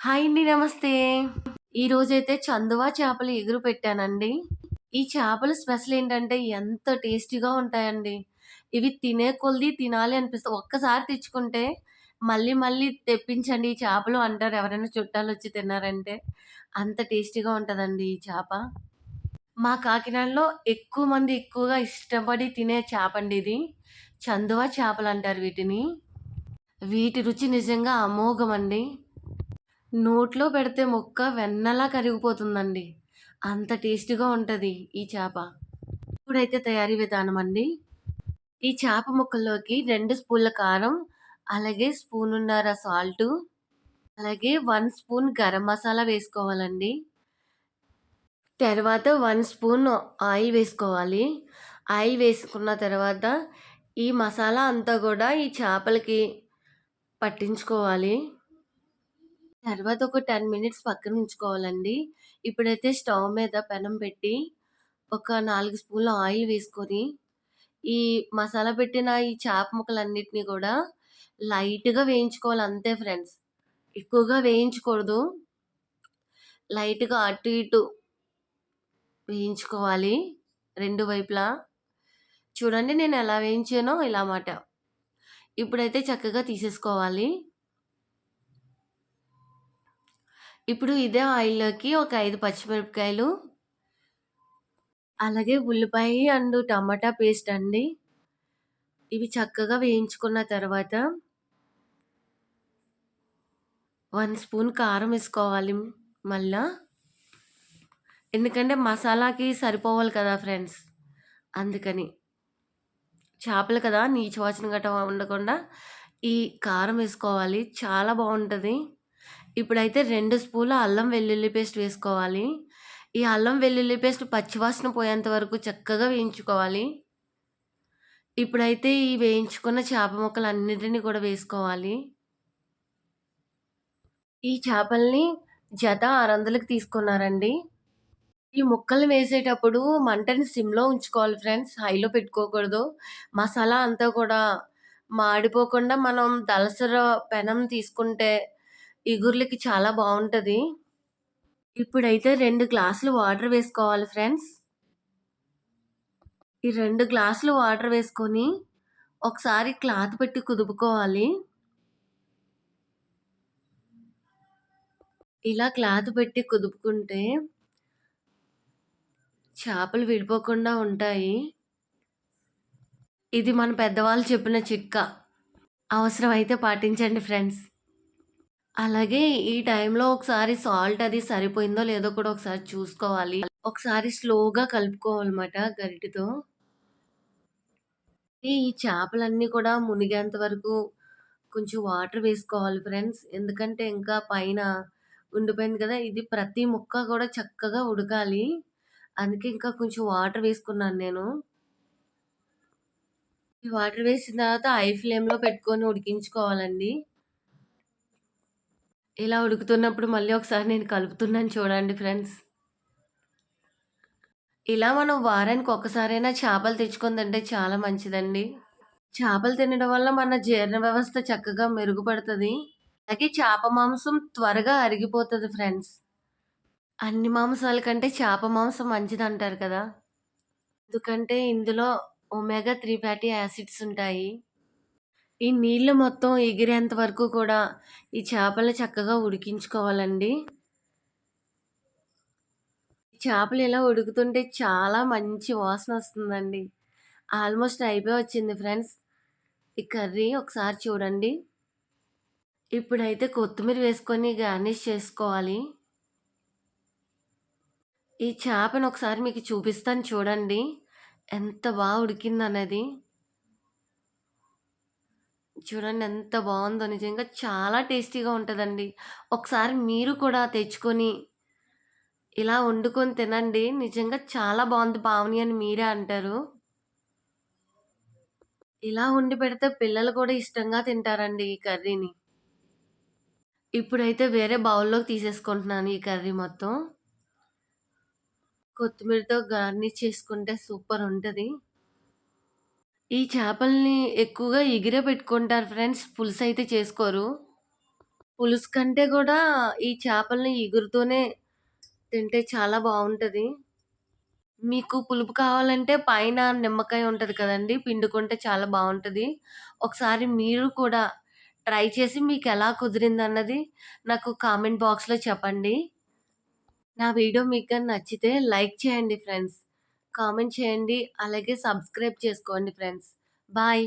Hi అండి. నమస్తే. ఈరోజైతే చందువా చేపలు ఎగురు పెట్టానండి. ఈ చేపల స్పెషల్ ఏంటంటే ఎంత టేస్టీగా ఉంటాయండి. ఇవి తినే కొద్దీ తినాలి అనిపిస్తుంది ఒక్కసారి తెచ్చుకుంటే మళ్ళీ మళ్ళీ తెప్పించండి ఈ చేపలు అంటారు ఎవరైనా చుట్టాలు వచ్చి తిన్నారంటే. అంత టేస్టీగా ఉంటుందండి ఈ చేప. మా కాకినాడలో ఎక్కువ మంది ఎక్కువగా ఇష్టపడి తినే చేప అండి ఇది. చందువా చేపలంటారు వీటిని. వీటి రుచి నిజంగా అమోఘమండి. నోట్లో పెడితే ముక్క వెన్నలా కరిగిపోతుందండి. అంత టేస్టీగా ఉంటుంది ఈ చేప. ఇప్పుడైతే తయారీ విధానం అండి. ఈ చేప ముక్కల్లోకి రెండు స్పూన్ల కారం, అలాగే స్పూనున్నర సాల్టు, అలాగే వన్ స్పూన్ గరం మసాలా వేసుకోవాలండి. తర్వాత వన్ స్పూన్ ఆయిల్ వేసుకోవాలి. ఆయిల్ వేసుకున్న తర్వాత ఈ మసాలా అంతా కూడా ఈ చేపలకి పట్టించుకోవాలి. తర్వాత ఒక 10 మినిట్స్ పక్కన ఉంచుకోవాలండి. ఇప్పుడైతే స్టవ్ మీద పెనం పెట్టి ఒక 4 స్పూన్ల ఆయిల్ వేసుకొని, ఈ మసాలా పెట్టిన ఈ చేప ముక్కలన్నిటిని కూడా లైట్‌గా వేయించుకోవాలి అంతే ఫ్రెండ్స్. ఎక్కువగా వేయించకూడదు. లైట్‌గా అటు ఇటు వేయించుకోవాలి. రెండు వైపులా. చూడండి నేను ఎలా వేయించానో ఇలా మాట. ఇప్పుడైతే చక్కగా తీసేసుకోవాలి. ఇప్పుడు ఇదే ఆయిల్‌లోకి ఒక ఐదు పచ్చిమిరపకాయలు అలాగే ఉల్లిపాయ అండ్ టమాటా పేస్ట్ అండి. ఇవి చక్కగా వేయించుకున్న తర్వాత వన్ స్పూన్ కారం వేసుకోవాలి మళ్ళా. ఎందుకంటే మసాలాకి సరిపోవాలి కదా ఫ్రెండ్స్. అందుకని. చేపలు కదా నీచవాచన గట్రా ఉండకుండా ఈ కారం వేసుకోవాలి చాలా బాగుంటుంది ఇప్పుడైతే రెండు స్పూన్ల అల్లం వెల్లుల్లి పేస్ట్ వేసుకోవాలి. ఈ అల్లం వెల్లుల్లి పేస్ట్ పచ్చివాసన పోయేంత వరకు చక్కగా వేయించుకోవాలి. ఇప్పుడైతే ఈ వేయించుకున్న చేప ముక్కలన్నిటిని కూడా వేసుకోవాలి. ఈ చేపల్ని జత 600కి తీసుకున్నారండి. ఈ ముక్కలు వేసేటప్పుడు మంటని సిమ్‌లో ఉంచుకోవాలి ఫ్రెండ్స్. హైలో పెట్టుకోకూడదు. మసాలా అంతా కూడా మాడిపోకుండా మనం దళసర పెనం తీసుకుంటే ఇగుర్లకి చాలా బాగుంటుంది ఇప్పుడైతే రెండు గ్లాసులు వాటర్ వేసుకోవాలి ఫ్రెండ్స్. ఈ రెండు గ్లాసులు వాటర్ వేసుకొని ఒకసారి క్లాత్ పెట్టి కుదుపుకోవాలి. ఇలా క్లాత్ పెట్టి కుదుపుకుంటే చేపలు విడిపోకుండా ఉంటాయి. ఇది మన పెద్దవాళ్ళు చెప్పిన చిట్కా. అవసరమైతే పాటించండి ఫ్రెండ్స్. అలాగే ఈ టైంలో ఒకసారి సాల్ట్ అది సరిపోయిందో లేదో కూడా ఒకసారి చూసుకోవాలి. ఒకసారి స్లోగా కలుపుకోవాలన్నమాట గరిటతో ఈ చేపలన్నీ కూడా మునిగేంత వరకు కొంచెం వాటర్ వేసుకోవాలి ఫ్రెండ్స్. ఎందుకంటే ఇంకా పైన ఉండిపోయింది కదా! ఇది ప్రతి ముక్క కూడా చక్కగా ఉడకాలి. అందుకే ఇంకా కొంచెం వాటర్ వేసుకున్నాను నేను. ఈ వాటర్ వేసిన తర్వాత ఐ ఫ్లేమ్‌లో పెట్టుకొని ఉడికించుకోవాలండి. ఇలా ఉడుకుతున్నప్పుడు మళ్ళీ ఒకసారి నేను కలుపుతున్నాను చూడండి ఫ్రెండ్స్. ఇలా మనం వారానికి ఒక్కసారైనా చేపలు తెచ్చుకొని తింటే చాలా మంచిదండి. చేపలు తినడం వల్ల మన జీర్ణ వ్యవస్థ చక్కగా మెరుగుపడుతుంది అలాగే చేప మాంసం త్వరగా అరిగిపోతుంది ఫ్రెండ్స్. అన్ని మాంసాల కంటే చేప మాంసం మంచిది అంటారు కదా! ఎందుకంటే ఇందులో ఒమేగా త్రీ ఫ్యాటీ యాసిడ్స్ ఉంటాయి. ఈ నీళ్ళు మొత్తం ఎగిరేంత వరకు కూడా ఈ చేపల్ని చక్కగా ఉడికించుకోవాలండి. చేపలు ఇలా ఉడుకుతుంటే చాలా మంచి వాసన వస్తుందండి ఆల్మోస్ట్ అయిపోయి వచ్చింది ఫ్రెండ్స్. ఈ కర్రీ ఒకసారి చూడండి. ఇప్పుడైతే కొత్తిమీర వేసుకొని గార్నిష్ చేసుకోవాలి. ఈ చేపను ఒకసారి మీకు చూపిస్తాను చూడండి. ఎంత బాగా ఉడికిందనేది. చూడండి ఎంత బాగుందో నిజంగా చాలా టేస్టీగా ఉంటుందండి ఒకసారి మీరు కూడా తెచ్చుకొని ఇలా వండుకొని తినండి. నిజంగా చాలా బాగుంది పావని అని మీరే అంటారు. ఇలా వండి పెడితే పిల్లలు కూడా ఇష్టంగా తింటారండి ఈ కర్రీని. ఇప్పుడైతే వేరే బౌల్‌లోకి తీసేసుకుంటున్నాను ఈ కర్రీ మొత్తం. కొత్తిమీరతో గార్నిష్ చేసుకుంటే సూపర్ ఉంటుంది ఈ చేపల్ని ఎక్కువగా ఎగిరే పెట్టుకుంటారు ఫ్రెండ్స్. పులుసైతే చేసుకోరు. పులుసు కంటే గూడా ఈ చేపల్ని ఇగురుతోనే తింటే చాలా బావుంటది. మీకు పులుపు కావాలంటే పైన నిమ్మకాయ ఉంటది కదండీ! పిండుకుంటే చాలా బావుంటది. ఒకసారి మీరు కూడా ట్రై చేసి మీకెలా కుదిరిందన్నది నాకు కామెంట్ బాక్స్‌లో చెప్పండి. నా వీడియో మీకు గాని నచ్చితే లైక్ చేయండి ఫ్రెండ్స్. కామెంట్ చేయండి. అలాగే సబ్స్క్రైబ్ చేసుకోండి ఫ్రెండ్స్. బాయ్.